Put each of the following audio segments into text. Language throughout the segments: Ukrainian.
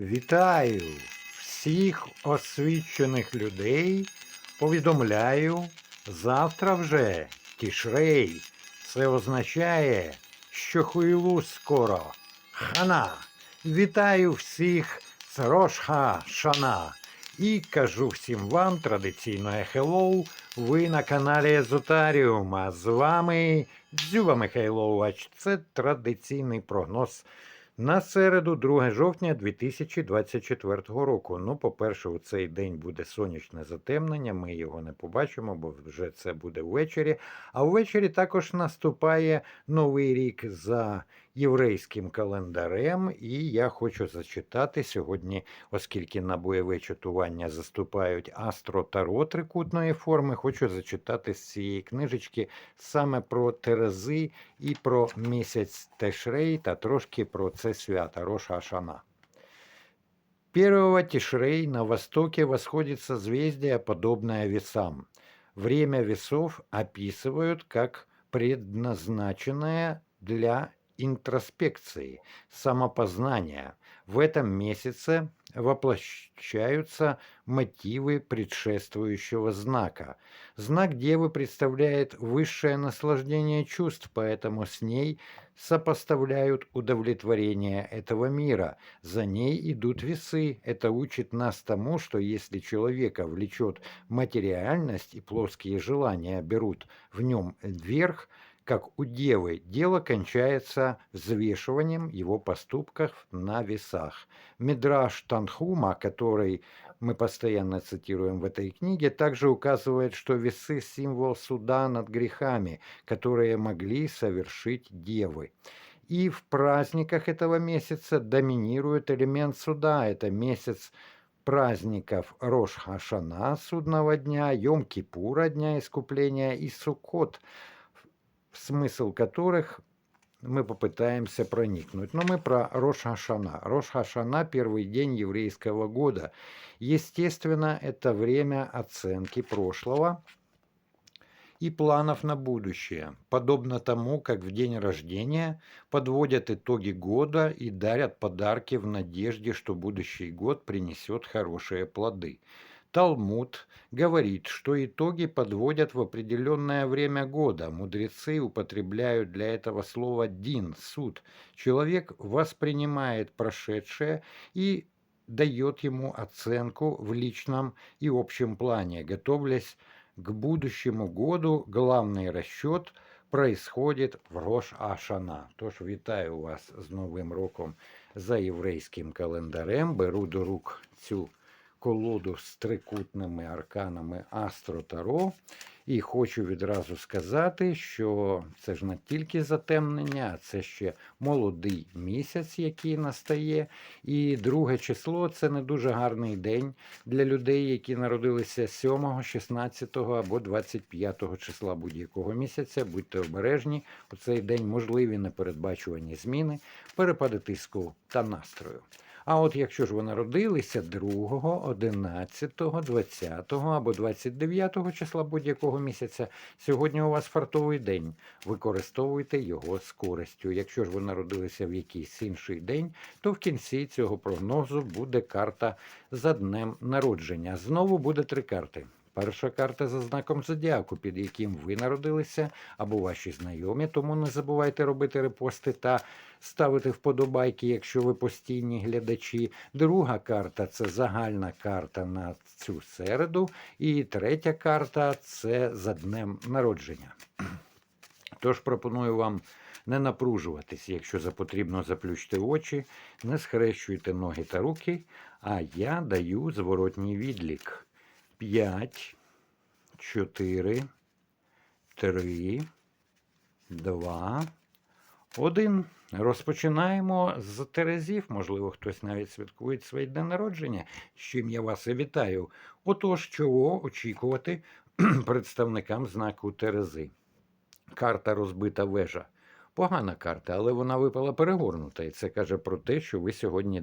Вітаю всіх освічених людей. Повідомляю, завтра вже тішрей. Це означає, що хуйлу скоро. Хана. Вітаю всіх з Шана. І кажу всім вам традиційне хеллоу. Ви на каналі Езотаріум. А з вами Дзюба Михайлович. Це традиційний прогноз на середу, 2 жовтня 2024 року. Ну, по-перше, у цей день буде сонячне затемнення. Ми його не побачимо, бо вже це буде ввечері. А ввечері також наступає новий рік за єврейським календарем. І я хочу зачитати сьогодні, оскільки на бойове чатування заступають астро таро трикутної форми, хочу зачитати з цієї книжечки саме про Терези і про місяць Тешрей та трошки про це свято Роша Ашана. 1 Тишрей на востоке восходит созвездие, подобное весам. Время весов описывают как предназначенное для интроспекции, самопознания. В этом месяце воплощаются мотивы предшествующего знака. Знак Девы представляет высшее наслаждение чувств, поэтому с ней сопоставляют удовлетворение этого мира. За ней идут весы. Это учит нас тому, что если человека влечет материальность и плоские желания берут в нем вверх, как у девы, дело кончается взвешиванием его поступков на весах. Мидраш Танхума, который мы постоянно цитируем в этой книге, также указывает, что весы – символ суда над грехами, которые могли совершить девы. И в праздниках этого месяца доминирует элемент суда. Это месяц праздников Рош Хашана, судного дня, Йом-Кипура, дня искупления, и Суккот – смысл которых мы попытаемся проникнуть. Но мы про Рош Хашана. Рош Хашана – первый день еврейского года. Естественно, это время оценки прошлого и планов на будущее, подобно тому, как в день рождения подводят итоги года и дарят подарки в надежде, что будущий год принесет хорошие плоды. Талмуд говорит, что итоги подводят в определенное время года. Мудрецы употребляют для этого слово «дин» – суд. Человек воспринимает прошедшее и дает ему оценку в личном и общем плане. Готовлясь к будущему году, главный расчет происходит в Рош Ашана. Тож вітаю вас з Новим роком за єврейським календарем. Беру до рук цю колоду з трикутними арканами Астро Таро. І хочу відразу сказати, що це ж не тільки затемнення, а це ще молодий місяць, який настає. І друге число це не дуже гарний день для людей, які народилися 7, 16 або 25 числа будь-якого місяця. Будьте обережні, у цей день можливі непередбачувані зміни, перепади тиску та настрою. А от якщо ж ви народилися 2, 11, 20 або 29 числа будь-якого місяця, сьогодні у вас фартовий день. Використовуйте його з користю. Якщо ж ви народилися в якийсь інший день, то в кінці цього прогнозу буде карта за днем народження. Знову буде три карти. Перша карта за знаком зодіаку, під яким ви народилися, або ваші знайомі, тому не забувайте робити репости та ставити вподобайки, якщо ви постійні глядачі. Друга карта це загальна карта на цю середу. І третя карта це за днем народження. Тож пропоную вам не напружуватись, якщо за потрібно заплющити очі, не схрещуйте ноги та руки, а я даю зворотній відлік. 5, 4, 3, 2, 1. Розпочинаємо з Терезів. Можливо, хтось навіть святкує свій день народження, з чим я вас і вітаю. Отож, чого очікувати представникам знаку Терези. Карта розбита вежа. Погана карта, але вона випала перегорнута. І це каже про те, що ви сьогодні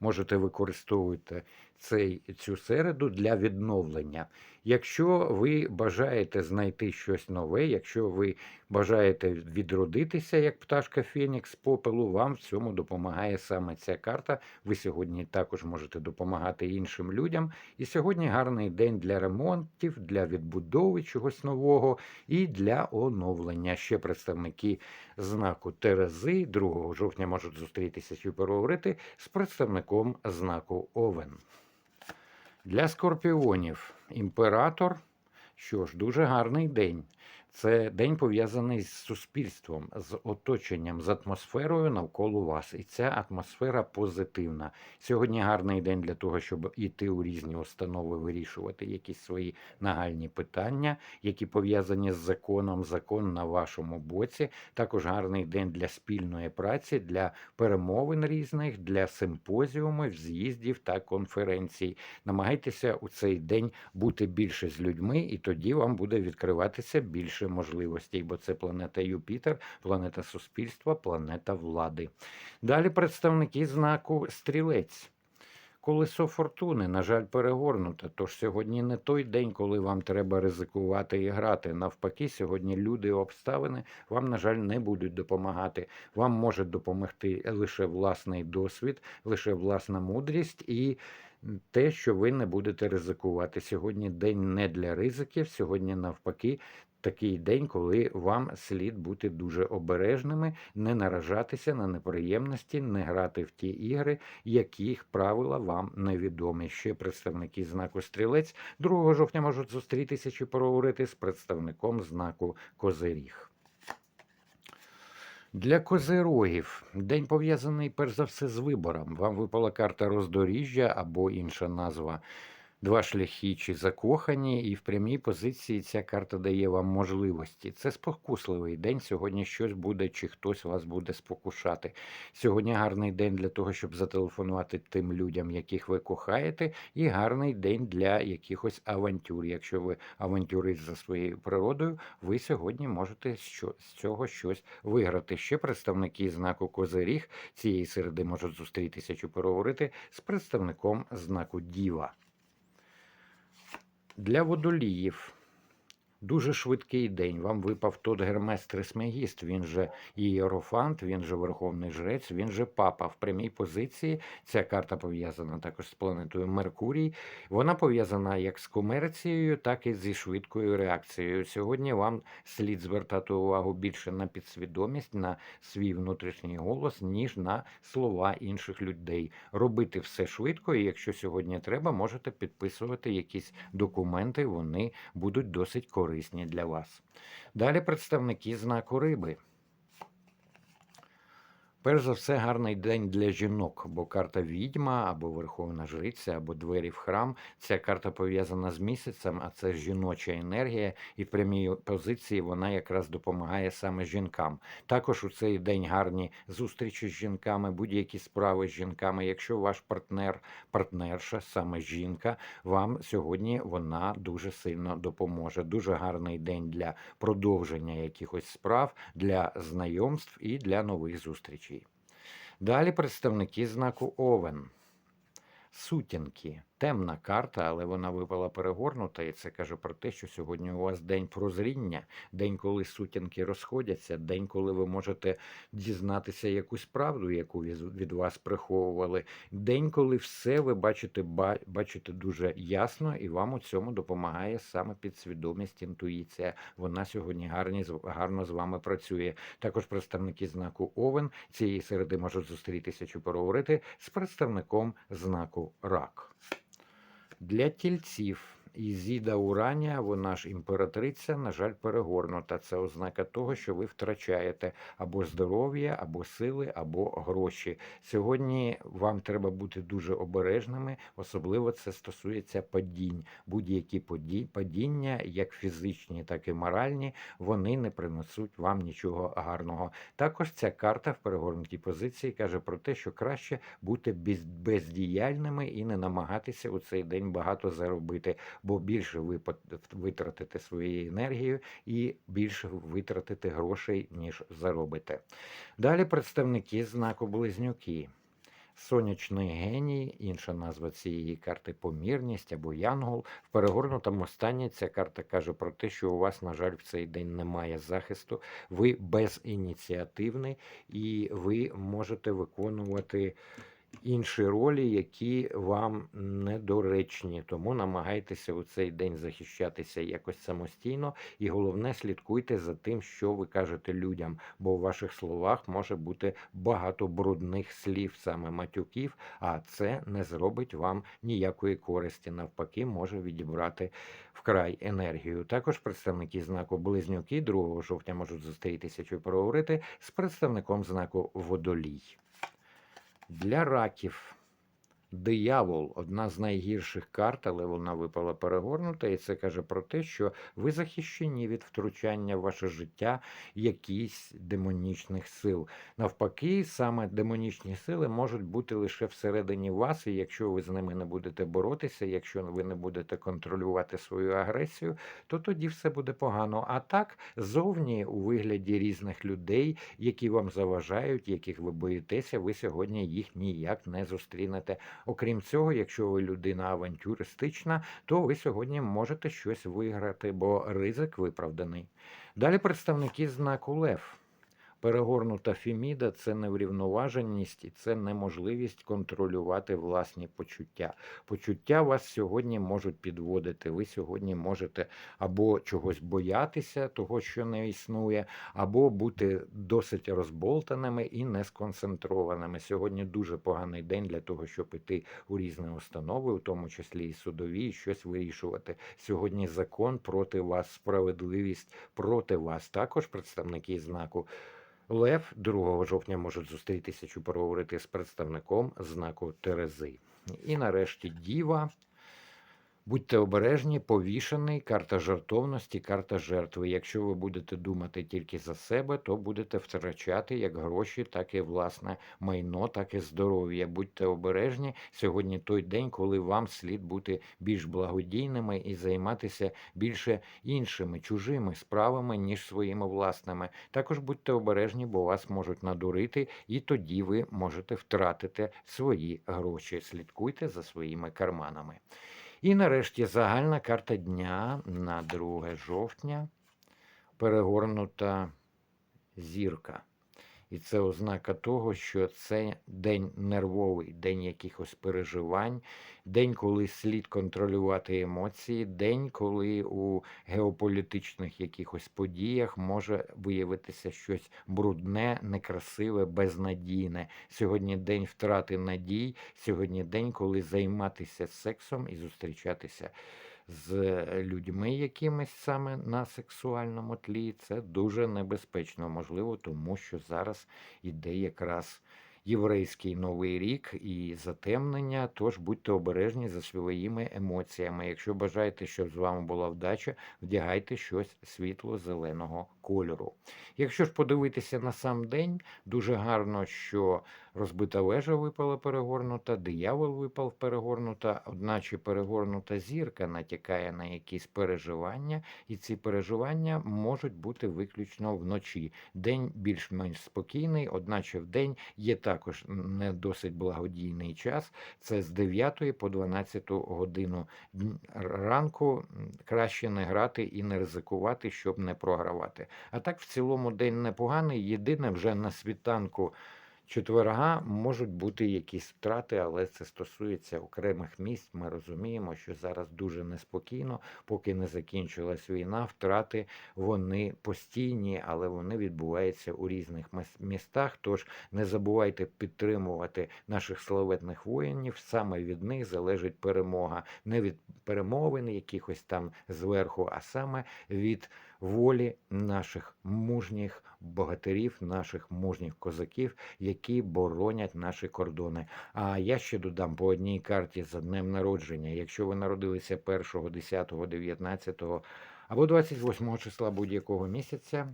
можете використовувати цей, цю середу для відновлення. Якщо ви бажаєте знайти щось нове, якщо ви бажаєте відродитися, як пташка Фенікс попелу, вам в цьому допомагає саме ця карта. Ви сьогодні також можете допомагати іншим людям. І сьогодні гарний день для ремонтів, для відбудови чогось нового і для оновлення. Ще представники знаку Терези 2 жовтня можуть зустрітися чи переговорити з представником знаку Овен. Для скорпіонів імператор. Що ж, дуже гарний день. Це день пов'язаний з суспільством, з оточенням, з атмосферою навколо вас. І ця атмосфера позитивна. Сьогодні гарний день для того, щоб іти у різні установи, вирішувати якісь свої нагальні питання, які пов'язані з законом. Закон на вашому боці. Також гарний день для спільної праці, для перемовин різних, для симпозіумів, з'їздів та конференцій. Намагайтеся у цей день бути більше з людьми, і тоді вам буде відкриватися більше можливостей, бо це планета Юпітер, планета суспільства, планета влади. Далі представники знаку Стрілець. Колесо фортуни, на жаль, перегорнуте. Тож сьогодні не той день, коли вам треба ризикувати і грати. Навпаки, сьогодні люди і обставини вам, на жаль, не будуть допомагати. Вам може допомогти лише власний досвід, лише власна мудрість і те, що ви не будете ризикувати. Сьогодні день не для ризиків, сьогодні навпаки. Такий день, коли вам слід бути дуже обережними, не наражатися на неприємності, не грати в ті ігри, яких правила вам невідомі. Ще представники знаку стрілець 2 жовтня можуть зустрітися чи поговорити з представником знаку Козиріг. Для козирогів день пов'язаний перш за все з вибором. Вам випала карта роздоріжжя або інша назва два шляхи чи закохані, і в прямій позиції ця карта дає вам можливості. Це спокусливий день. Сьогодні щось буде, чи хтось вас буде спокушати. Сьогодні гарний день для того, щоб зателефонувати тим людям, яких ви кохаєте, і гарний день для якихось авантюр. Якщо ви авантюрист за своєю природою, ви сьогодні можете з цього щось виграти. Ще представники знаку Козиріг цієї середи можуть зустрітися чи переговорити з представником знаку Діва. Для водоліїв Дуже швидкий день. Вам випав тот Гермес Трисмегіст, він же ієрофант, він же Верховний Жрець, він же папа в прямій позиції. Ця карта пов'язана також з планетою Меркурій. Вона пов'язана як з комерцією, так і зі швидкою реакцією. Сьогодні вам слід звертати увагу більше на підсвідомість, на свій внутрішній голос, ніж на слова інших людей. Робити все швидко, і якщо сьогодні треба, можете підписувати якісь документи, вони будуть досить корисні корисні для вас. Далі представники знаку риби. Перш за все, гарний день для жінок, бо карта відьма або Верховна Жриця, або двері в храм. Ця карта пов'язана з місяцем, а це жіноча енергія, і в прямій позиції вона якраз допомагає саме жінкам. Також у цей день гарні зустрічі з жінками, будь-які справи з жінками. Якщо ваш партнер, партнерша, саме жінка, вам сьогодні вона дуже сильно допоможе. Дуже гарний день для продовження якихось справ, для знайомств і для нових зустрічей. Далі представники знаку Овен. Сутінки темна карта, але вона випала перегорнута, і це каже про те, що сьогодні у вас день прозріння, день, коли сутінки розходяться, день, коли ви можете дізнатися якусь правду, яку від вас приховували. День, коли все ви бачите, бачите дуже ясно, і вам у цьому допомагає саме підсвідомість, інтуїція. Вона сьогодні гарні, гарно з вами працює. Також представники знаку Овен цієї середи можуть зустрітися чи поговорити з представником знаку Рак. Для тільців Ізіда Уранія, вона ж імператриця, на жаль, перегорнута. Це ознака того, що ви втрачаєте або здоров'я, або сили, або гроші. Сьогодні вам треба бути дуже обережними, особливо це стосується падінь. Будь-які падіння, як фізичні, так і моральні, вони не принесуть вам нічого гарного. Також ця карта в перегорнутій позиції каже про те, що краще бути бездіяльними і не намагатися у цей день багато заробити бо більше ви витратите своєї енергії і більше витратите грошей, ніж заробите. Далі представники знаку Близнюки. Сонячний геній, інша назва цієї карти помірність або янгол. В перегорнутому стані ця карта каже про те, що у вас, на жаль, в цей день немає захисту, ви безініціативний і ви можете виконувати інші ролі, які вам недоречні. Тому намагайтеся у цей день захищатися якось самостійно, і головне, слідкуйте за тим, що ви кажете людям, бо у ваших словах може бути багато брудних слів, саме матюків, а це не зробить вам ніякої користі. Навпаки, може відібрати вкрай енергію. Також представники знаку Близнюки 2 жовтня можуть зустрітися чи проговорити з представником знаку Водолій. Для раків диявол одна з найгірших карт, але вона випала перегорнута, і це каже про те, що ви захищені від втручання в ваше життя якісь демонічних сил. Навпаки, саме демонічні сили можуть бути лише всередині вас, і якщо ви з ними не будете боротися, якщо ви не будете контролювати свою агресію, то тоді все буде погано. А так, зовні у вигляді різних людей, які вам заважають, яких ви боїтеся, ви сьогодні їх ніяк не зустрінете. Окрім цього, якщо ви людина авантюристична, то ви сьогодні можете щось виграти, бо ризик виправданий. Далі представники знаку Лев. Перегорнута фіміда це неврівноваженість і це неможливість контролювати власні почуття. Почуття вас сьогодні можуть підводити. Ви сьогодні можете або чогось боятися, того, що не існує, або бути досить розболтаними і не сконцентрованими. Сьогодні дуже поганий день для того, щоб іти у різні установи, у тому числі і судові, і щось вирішувати. Сьогодні закон проти вас, справедливість проти вас. Також представники знаку. Лев 2 жовтня можуть зустрітися чи поговорити з представником знаку Терези. І нарешті Діва. Будьте обережні, повішений, карта жертовності, карта жертви. Якщо ви будете думати тільки за себе, то будете втрачати як гроші, так і власне майно, так і здоров'я. Будьте обережні. Сьогодні той день, коли вам слід бути більш благодійними і займатися більше іншими чужими справами, ніж своїми власними. Також будьте обережні, бо вас можуть надурити, і тоді ви можете втратити свої гроші. Слідкуйте за своїми карманами. І нарешті загальна карта дня на 2 жовтня перегорнута зірка. І це ознака того, що це день нервовий, день якихось переживань, день, коли слід контролювати емоції, день, коли у геополітичних якихось подіях може виявитися щось брудне, некрасиве, безнадійне. Сьогодні день втрати надій, сьогодні день, коли займатися сексом і зустрічатися з людьми якимись саме на сексуальному тлі, це дуже небезпечно, можливо, тому що зараз іде якраз єврейський новий рік і затемнення. Тож будьте обережні за своїми емоціями. Якщо бажаєте, щоб з вами була вдача, вдягайте щось світло-зеленого кольору. Якщо ж подивитися на сам день, дуже гарно, що розбита вежа випала перегорнута, диявол випав перегорнута, одначе перегорнута зірка натякає на якісь переживання, і ці переживання можуть бути виключно вночі. День більш-менш спокійний, одначе в день є також не досить благодійний час. Це з 9 по 12 годину ранку. Краще не грати і не ризикувати, щоб не програвати. А так, в цілому, день непоганий. Єдине, вже на світанку четверга можуть бути якісь втрати, але це стосується окремих місць. Ми розуміємо, що зараз дуже неспокійно, поки не закінчилась війна. Втрати вони постійні, але вони відбуваються у різних містах. Тож не забувайте підтримувати наших славетних воїнів. Саме від них залежить перемога, не від перемовин якихось там зверху, а саме від волі наших мужніх богатирів, наших мужніх козаків, які боронять наші кордони. А я ще додам по одній карті за днем народження. Якщо ви народилися 1, 10, 19 або 28 числа будь-якого місяця.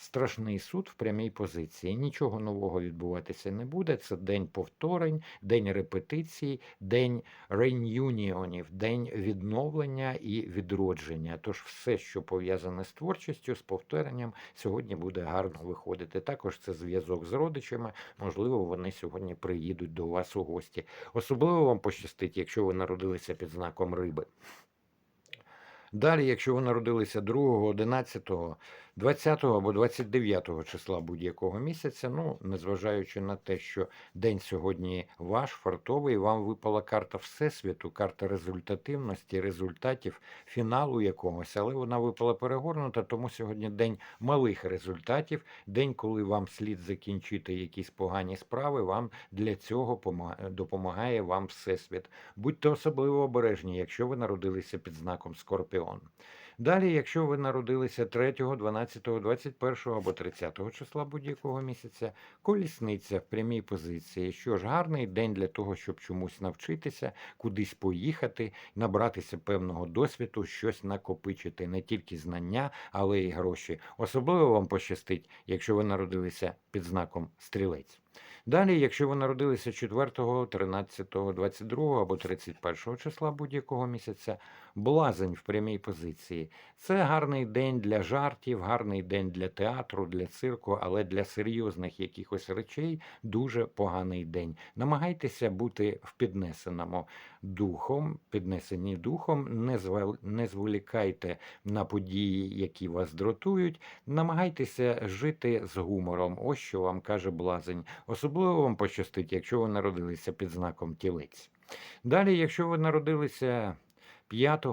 Страшний суд в прямій позиції. Нічого нового відбуватися не буде. Це день повторень, день репетицій, день реюніонів, день відновлення і відродження. Тож все, що пов'язане з творчістю, з повторенням, сьогодні буде гарно виходити. Також це зв'язок з родичами. Можливо, вони сьогодні приїдуть до вас у гості. Особливо вам пощастить, якщо ви народилися під знаком риби. Далі, якщо ви народилися 2, 11, 20 або 29 числа будь-якого місяця, ну, незважаючи на те, що день сьогодні ваш, фартовий, вам випала карта Всесвіту, карта результативності, результатів, фіналу якогось, але вона випала перегорнута, тому сьогодні день малих результатів, день, коли вам слід закінчити якісь погані справи, вам для цього допомагає вам Всесвіт. Будьте особливо обережні, якщо ви народилися під знаком Скорпіон. Далі, якщо ви народилися 3, 12, 21 або 30 числа будь-якого місяця, колісниця в прямій позиції. Що ж, гарний день для того, щоб чомусь навчитися, кудись поїхати, набратися певного досвіду, щось накопичити, не тільки знання, але й гроші. Особливо вам пощастить, якщо ви народилися під знаком стрілець. Далі, якщо ви народилися 4, 13, 22 або 31 числа будь-якого місяця, блазень в прямій позиції. Це гарний день для жартів, гарний день для театру, для цирку, але для серйозних якихось речей дуже поганий день. Намагайтеся бути в піднесеному духом, піднесені духом, не звел- не зволікайте на події, які вас дратують. Намагайтеся жити з гумором. Ось що вам каже блазень. Особливо вам пощастить, якщо ви народилися під знаком тілець. Далі, якщо ви народилися 5,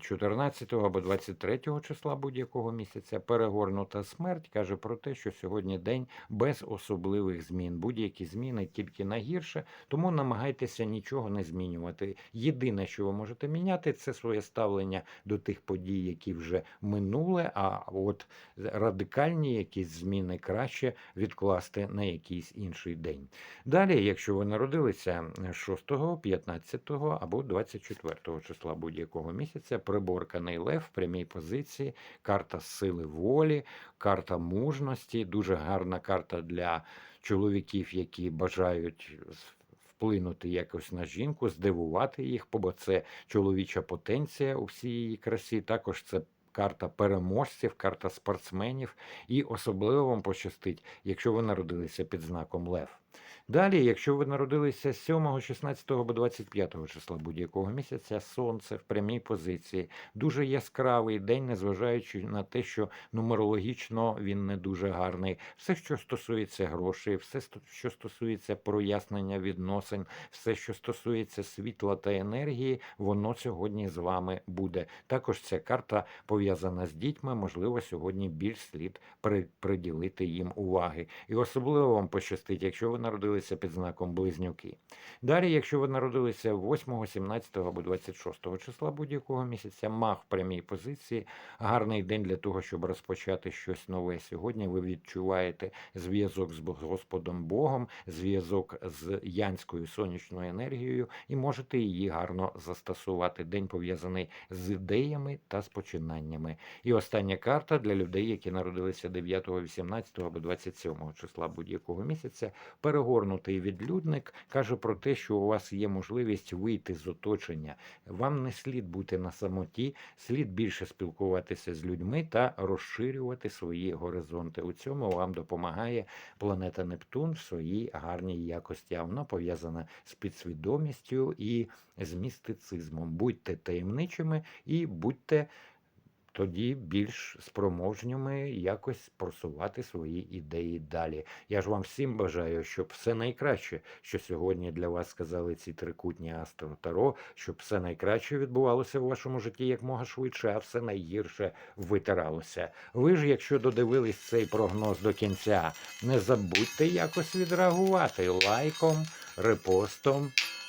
14 або 23 числа будь-якого місяця, перегорнута смерть каже про те, що сьогодні день без особливих змін. Будь-які зміни тільки на гірше, тому намагайтеся нічого не змінювати. Єдине, що ви можете міняти, це своє ставлення до тих подій, які вже минули. А от радикальні якісь зміни краще відкласти на якийсь інший день. Далі, якщо ви народилися 6, 15 або 24 числа будь-якого місяця, приборканий лев в прямій позиції, карта сили волі, карта мужності, дуже гарна карта для чоловіків, які бажають вплинути якось на жінку, здивувати їх, бо це чоловіча потенція у всій її красі. Також це карта переможців, карта спортсменів, і особливо вам пощастить, якщо ви народилися під знаком Лев. Далі, якщо ви народилися 7, 16 або 25 числа будь-якого місяця, сонце в прямій позиції, дуже яскравий день, незважаючи на те, що нумерологічно він не дуже гарний. Все, що стосується грошей, все, що стосується прояснення відносин, все, що стосується світла та енергії, воно сьогодні з вами буде. Також ця карта пов'язана з дітьми. Можливо, сьогодні більш слід приділити їм уваги. І особливо вам пощастить, якщо ви народилися під знаком близнюки. Далі, якщо ви народилися 8, 17 або 26 числа будь-якого місяця, маг в прямій позиції, гарний день для того, щоб розпочати щось нове. Сьогодні ви відчуваєте зв'язок з Господом Богом, зв'язок з янською сонячною енергією і можете її гарно застосувати. День пов'язаний з ідеями та з починаннями. І остання карта для людей, які народилися 9, 18 або 27 числа будь-якого місяця. Перегорнутий відлюдник каже про те, що у вас є можливість вийти з оточення. Вам не слід бути на самоті, слід більше спілкуватися з людьми та розширювати свої горизонти. У цьому вам допомагає планета Нептун в своїй гарній якості. А вона пов'язана з підсвідомістю і з містицизмом. Будьте таємничими і будьте тоді більш спроможніми якось просувати свої ідеї далі. Я ж вам всім бажаю, щоб все найкраще, що сьогодні для вас сказали ці трикутні Астро Таро, щоб все найкраще відбувалося в вашому житті якмога швидше, а все найгірше витиралося. Ви ж, якщо додивились цей прогноз до кінця, не забудьте якось відреагувати лайком, репостом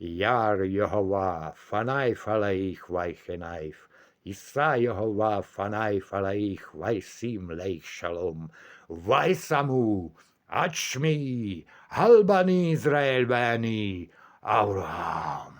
Яр Йогова фанайф алаїх вайхенайф. Іса Йогова фанайф алаїх вайсім лейх шалом. Вайсаму ачмі галбані Ізраїль бені Авраам.